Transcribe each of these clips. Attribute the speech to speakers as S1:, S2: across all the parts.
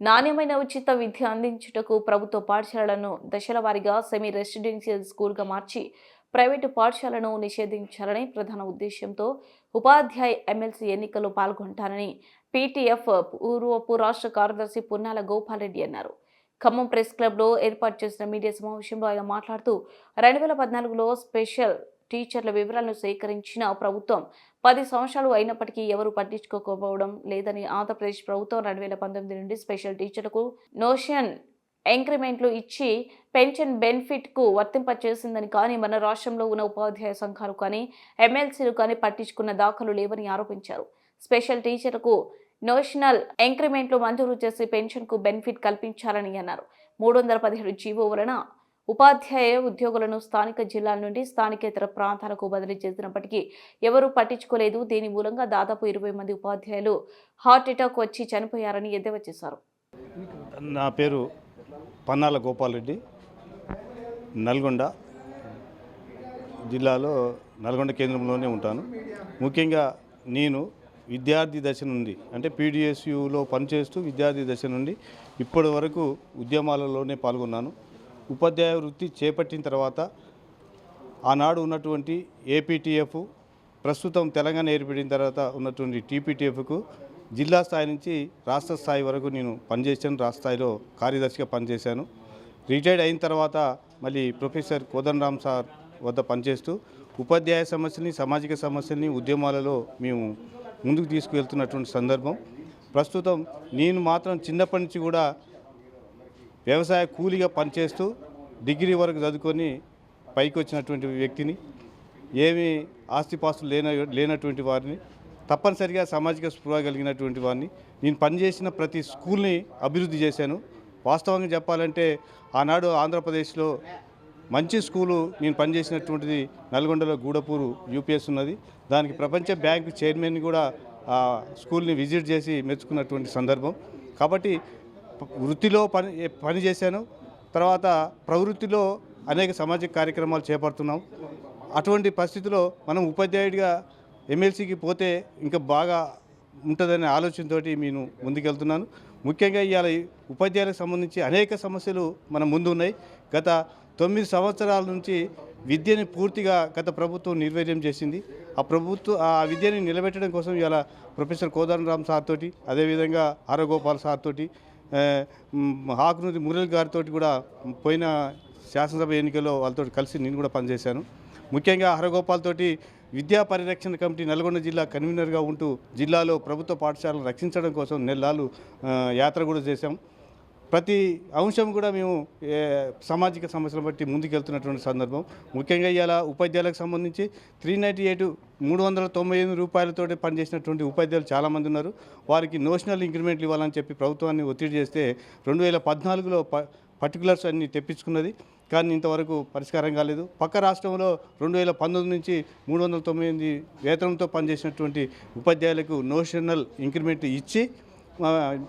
S1: నాణ్యమైన ఉచిత విద్య అందించుటకు ప్రభుత్వ పాఠశాలలను దశల వారీగా సెమీ రెసిడెన్షియల్ స్కూల్గా మార్చి ప్రైవేటు పాఠశాలను నిషేధించాలని ప్రధాన ఉద్దేశంతో ఉపాధ్యాయ ఎమ్మెల్సీ ఎన్నికల్లో పాల్గొంటానని పీటీఎఫ్ పూర్వపు రాష్ట్ర కార్యదర్శి పున్నాల గోపాలరెడ్డి అన్నారు. ఖమ్మం ప్రెస్ క్లబ్లో ఏర్పాటు చేసిన మీడియా సమావేశంలో ఆయన మాట్లాడుతూ రెండు వేల పద్నాలుగులో స్పెషల్ టీచర్ల వివరాలను సేకరించిన ప్రభుత్వం పది సంవత్సరాలు అయినప్పటికీ ఎవరు పట్టించుకోకపోవడం లేదని ఆంధ్రప్రదేశ్ ప్రభుత్వం రెండు వేల పంతొమ్మిది నుండి స్పెషల్ టీచర్లకు నోషన్ ఎంక్రిమెంట్లు ఇచ్చి పెన్షన్ బెనిఫిట్కు వర్తింపచేసిందని కానీ మన రాష్ట్రంలో ఉన్న ఉపాధ్యాయ సంఘాలు కానీ ఎమ్మెల్సీలు కానీ పట్టించుకున్న దాఖలు లేవని ఆరోపించారు. స్పెషల్ టీచర్కు నోషనల్ ఎంక్రిమెంట్లు మంజూరు చేసి పెన్షన్కు బెనిఫిట్ కల్పించాలని అన్నారు. మూడు వందల పదిహేడు జీవో వలన ఉపాధ్యాయ ఉద్యోగులను స్థానిక జిల్లాల నుండి స్థానికేతర ప్రాంతాలకు బదిలీ చేసినప్పటికీ ఎవరూ పట్టించుకోలేదు. దీని మూలంగా దాదాపు ఇరవై మంది ఉపాధ్యాయులు హార్ట్ అటాక్ వచ్చి చనిపోయారని ఎద్దేవా చేశారు.
S2: నా పేరు పన్నాల గోపాలరెడ్డి నల్గొండ జిల్లాలో నల్గొండ కేంద్రంలోనే ఉంటాను. ముఖ్యంగా నేను విద్యార్థి దశ నుండి అంటే పీడిఎస్యులో పనిచేస్తూ విద్యార్థి దశ నుండి ఇప్పటి వరకు ఉద్యమాలలోనే పాల్గొన్నాను. ఉపాధ్యాయ వృత్తి చేపట్టిన తర్వాత ఆనాడు ఉన్నటువంటి ఏపీటీఎఫ్ ప్రస్తుతం తెలంగాణ ఏర్పడిన తర్వాత ఉన్నటువంటి టీపీటీఎఫ్కు జిల్లా స్థాయి నుంచి రాష్ట్ర స్థాయి వరకు నేను పనిచేశాను రాష్ట్ర స్థాయిలో కార్యదర్శిగా పనిచేశాను. రిటైర్డ్ అయిన తర్వాత మళ్ళీ ప్రొఫెసర్ కోదండరామ్ సార్ వద్ద పనిచేస్తూ ఉపాధ్యాయ సమస్యల్ని సామాజిక సమస్యల్ని ఉద్యమాలలో మేము ముందుకు తీసుకువెళ్తున్నటువంటి సందర్భం. ప్రస్తుతం నేను మాత్రం చిన్నప్పటి నుంచి కూడా వ్యవసాయ కూలీగా పనిచేస్తూ డిగ్రీ వరకు చదువుకొని పైకి వచ్చినటువంటి వ్యక్తిని ఏమి ఆస్తిపాస్తులు లేన లేనటువంటి వారిని తప్పనిసరిగా సామాజిక స్పృహ కలిగినటువంటి వారిని నేను పనిచేసిన ప్రతి స్కూల్ని అభివృద్ధి చేశాను. వాస్తవంగా చెప్పాలంటే ఆనాడు ఆంధ్రప్రదేశ్లో మంచి స్కూలు నేను పనిచేసినటువంటిది నల్గొండలో గూడపూరు యూపీఎస్ ఉన్నది. దానికి ప్రపంచ బ్యాంకు చైర్మన్ కూడా ఆ స్కూల్ని విజిట్ చేసి మెచ్చుకున్నటువంటి సందర్భం. కాబట్టి వృత్తిలో పని పని చేశాను. తర్వాత ప్రవృత్తిలో అనేక సామాజిక కార్యక్రమాలు చేపడుతున్నాం. అటువంటి పరిస్థితిలో మనం ఉపాధ్యాయుడిగా ఎమ్మెల్సీకి పోతే ఇంకా బాగా ఉంటుందనే ఆలోచనతో నేను ముందుకెళ్తున్నాను. ముఖ్యంగా ఇవాళ ఉపాధ్యాయులకు సంబంధించి అనేక సమస్యలు మన ముందు ఉన్నాయి గత తొమ్మిది సంవత్సరాల నుంచి విద్యని పూర్తిగా గత ప్రభుత్వం నిర్వీర్యం చేసింది. ఆ ప్రభుత్వం ఆ విద్యని నిలబెట్టడం కోసం ఇవాళ ప్రొఫెసర్ కోదండరామ్ సార్ తోటి అదేవిధంగా ఆరగోపాల్ సార్ తోటి ఆకునూరి మురళి గారితో కూడా పోయిన శాసనసభ ఎన్నికల్లో వాళ్ళతో కలిసి నేను కూడా పనిచేశాను. ముఖ్యంగా హరగోపాల్ తోటి విద్యా పరిరక్షణ కమిటీ నల్గొండ జిల్లా కన్వీనర్గా ఉంటూ జిల్లాలో ప్రభుత్వ పాఠశాలను రక్షించడం కోసం నెలలు యాత్ర కూడా చేశాం. ప్రతి అంశం కూడా మేము సామాజిక సమస్యలను బట్టి ముందుకెళ్తున్నటువంటి సందర్భం. ముఖ్యంగా ఇవాళ ఉపాధ్యాయులకు సంబంధించి త్రీ నైంటీ ఎయిట్ మూడు వందల తొంభై ఎనిమిది రూపాయలతో పనిచేసినటువంటి ఉపాధ్యాయులు చాలామంది ఉన్నారు. వారికి నోషనల్ ఇంక్రిమెంట్లు ఇవ్వాలని చెప్పి ప్రభుత్వాన్ని ఒత్తిడి చేస్తే రెండు వేల పద్నాలుగులో ప పర్టికులర్స్ అన్ని తెప్పించుకున్నది. కానీ ఇంతవరకు పరిష్కారం కాలేదు. పక్క రాష్ట్రంలో రెండు వేల పంతొమ్మిది నుంచి మూడు వందల తొంభై ఎనిమిది వేతనంతో పనిచేసినటువంటి ఉపాధ్యాయులకు నోషనల్ ఇంక్రిమెంట్ ఇచ్చి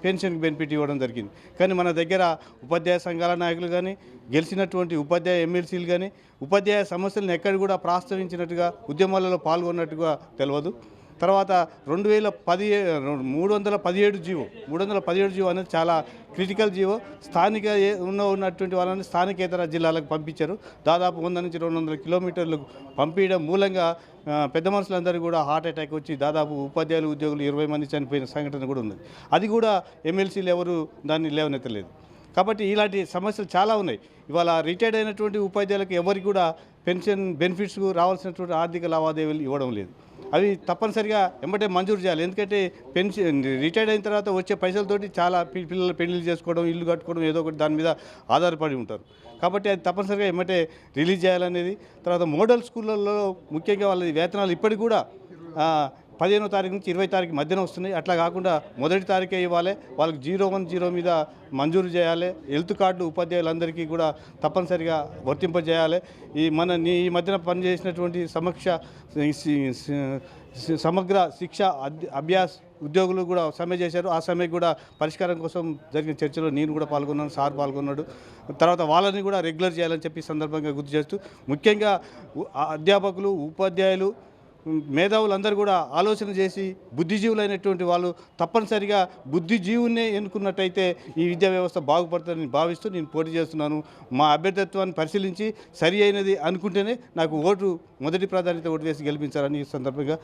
S2: పెన్షన్కి బెనిఫిట్ ఇవ్వడం జరిగింది. కానీ మన దగ్గర ఉపాధ్యాయ సంఘాల నాయకులు కానీ గెలిచినటువంటి ఉపాధ్యాయ ఎమ్మెల్సీలు కానీ ఉపాధ్యాయ సమస్యలను ఎక్కడ కూడా ప్రాస్తావించినట్టుగా ఉద్యమాలలో పాల్గొన్నట్టుగా తెలియదు తర్వాత రెండు వేల పది మూడు వందల పదిహేడు జీవో. మూడు వందల పదిహేడు జీవో అనేది చాలా క్రిటికల్ జీవో. స్థానిక ఉన్న ఉన్నటువంటి వాళ్ళని స్థానికేతర జిల్లాలకు పంపించారు. దాదాపు వంద నుంచి రెండు వందల కిలోమీటర్లు పంపించడం మూలంగా పెద్ద మనుషులందరూ కూడా హార్ట్ అటాక్ వచ్చి దాదాపు ఉపాధ్యాయులు ఉద్యోగులు ఇరవై మంది చనిపోయిన సంఘటన కూడా ఉంది అది కూడా ఎమ్మెల్సీలు ఎవరు దాన్ని లేవనెత్తలేదు. కాబట్టి ఇలాంటి సమస్యలు చాలా ఉన్నాయి. ఇవాళ రిటైర్డ్ అయినటువంటి ఉపాధ్యాయులకు ఎవరికి కూడా పెన్షన్ బెనిఫిట్స్ రావాల్సినటువంటి ఆర్థిక లావాదేవీలు ఇవ్వడం లేదు. అవి తప్పనిసరిగా ఎంబటే మంజూరు చేయాలి. ఎందుకంటే పెన్షన్ రిటైర్డ్ అయిన తర్వాత వచ్చే పైసలతోటి చాలా పిల్లలు పిల్లల పెళ్ళిళ్ళు చేసుకోవడం ఇల్లు కట్టుకోవడం ఏదో ఒకటి దాని మీద ఆధారపడి ఉంటారు. కాబట్టి అది తప్పనిసరిగా ఎమ్మటే రిలీజ్ చేయాలనేది. తర్వాత మోడల్ స్కూళ్ళల్లో ముఖ్యంగా వాళ్ళ వేతనాలు ఇప్పటికి కూడా పదిహేనో తారీఖు నుంచి ఇరవై తారీఖు మధ్యన వస్తున్నాయి. అట్లా కాకుండా మొదటి తారీఖే ఇవ్వాలి. వాళ్ళకి జీరో వన్ జీరో మీద మంజూరు చేయాలి. హెల్త్ కార్డు ఉపాధ్యాయులందరికీ కూడా తప్పనిసరిగా వర్తింపజేయాలి. ఈ మన నీ ఈ మధ్యన పనిచేసినటువంటి సమక్ష సి- సమగ్ర శిక్ష అద్- అభ్యాస్ ఉద్యోగులు కూడా సమ్మె చేశారు. ఆ సమ్మె కూడా పరిష్కారం కోసం జరిగిన చర్చలో నేను కూడా పాల్గొన్నాను సార్ పాల్గొన్నాడు. తర్వాత వాళ్ళని కూడా రెగ్యులర్ చేయాలని చెప్పి సందర్భంగా గుర్తు చేస్తూ ముఖ్యంగా అధ్యాపకులు ఉపాధ్యాయులు మేధావులందరూ కూడా ఆలోచన చేసి బుద్ధిజీవులైనటువంటి వాళ్ళు తప్పనిసరిగా బుద్ధిజీవునే ఎన్నుకున్నట్టయితే ఈ విద్యా వ్యవస్థ బాగుపడుతుందని భావిస్తూ నేను పోటీ చేస్తున్నాను. మా అభ్యర్థిత్వాన్ని పరిశీలించి సరి అయినది అనుకుంటేనే నాకు ఓటు మొదటి ప్రాధాన్యత ఓటు వేసి గెలిపించాలని ఈ సందర్భంగా